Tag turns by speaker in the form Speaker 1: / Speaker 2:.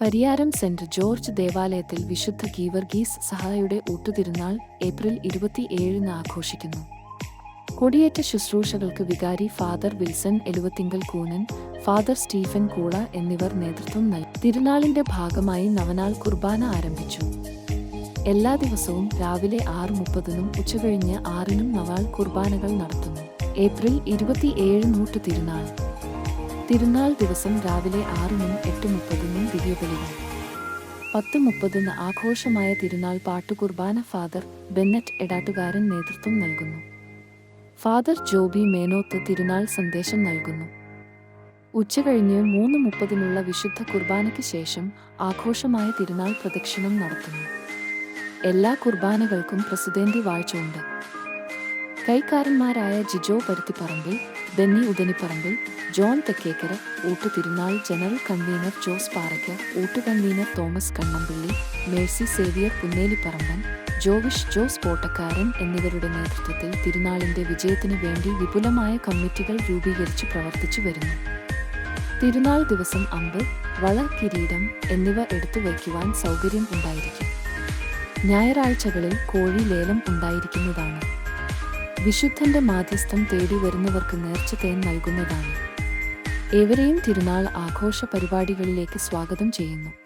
Speaker 1: Pariyaram saint George ദേവാലയത്തിൽ വിശുദ്ധ Geevarghese സഹായുടെ ഊട്ടുതിരുന്നാൾ April ഇരുപത്തിയേഴിന് ആഘോഷിക്കുന്നു. കൊടിയേറ്റ ശുശ്രൂഷകൾക്ക് വികാരി father Wilson Eluvathingal Koonan father Stephen Koola എന്നിവർ നേതൃത്വം നൽകി. തിരുനാളിന്റെ ഭാഗമായി നവനാൾ കുർബാന ആരംഭിച്ചു. എല്ലാ ദിവസവും രാവിലെ ആറ് മുപ്പതിനും ഉച്ചകഴിഞ്ഞ് ആറിനും നവാൾ കുർബാനകൾ നടത്തുന്നു. ഏപ്രിൽ ഇരുപത്തിയേഴ് നൂറ്റു തിരുനാൾ. തിരുനാൾ ദിവസം രാവിലെ ആറിനും എട്ട് മുപ്പതിനും ദിവ്യബലികൾ പത്ത് മുപ്പതിന് ആഘോഷമായ തിരുനാൾ പാട്ടുകുർബാന ഫാദർ ബെന്നറ്റ് എടാട്ടുകാരൻ നേതൃത്വം നൽകുന്നു. ഫാദർ ജോബി മേനോത്ത് തിരുനാൾ സന്ദേശം നൽകുന്നു. ഉച്ചകഴിഞ്ഞ് മൂന്ന് മുപ്പതിനുള്ള വിശുദ്ധ കുർബാനയ്ക്ക് ശേഷം ആഘോഷമായ തിരുനാൾ പ്രദക്ഷിണം നടത്തുന്നു. എല്ലാ കുർബാനകൾക്കും പ്രസിദ്ധേന്തി വാഴ്ചയുണ്ട്. കൈക്കാരന്മാരായ ജിജോ പരുത്തിപ്പറമ്പിൽ ബെന്നി ഉദനിപ്പറമ്പിൽ ജോൺ തെക്കേക്കര ഊട്ട് തിരുനാൾ general convener Jose Paraykka ഊട്ട് convener Thomas Kannampilly Mercy Xavier Punnelipparamban Jovish Jose Pottakkaran എന്നിവരുടെ നേതൃത്വത്തിൽ തിരുനാളിന്റെ വിജയത്തിനു വേണ്ടി വിപുലമായ കമ്മിറ്റികൾ രൂപീകരിച്ച് പ്രവർത്തിച്ചു വരുന്നു. തിരുനാൾ ദിവസം അമ്പ് വള കിരീടം എന്നിവ എടുത്തു വയ്ക്കുവാൻ സൗകര്യം ഉണ്ടായിരിക്കും. ഞായറാഴ്ചകളിൽ കോഴി ലേലം ഉണ്ടായിരിക്കുന്നതാണ്. വിശുദ്ധന്റെ മാധ്യസ്ഥം തേടി വരുന്നവർക്ക് നേർച്ച തേൻ നൽകുന്നതാണ്. ഏവരെയും തിരുനാൾ ആഘോഷ പരിപാടികളിലേക്ക് സ്വാഗതം ചെയ്യുന്നു.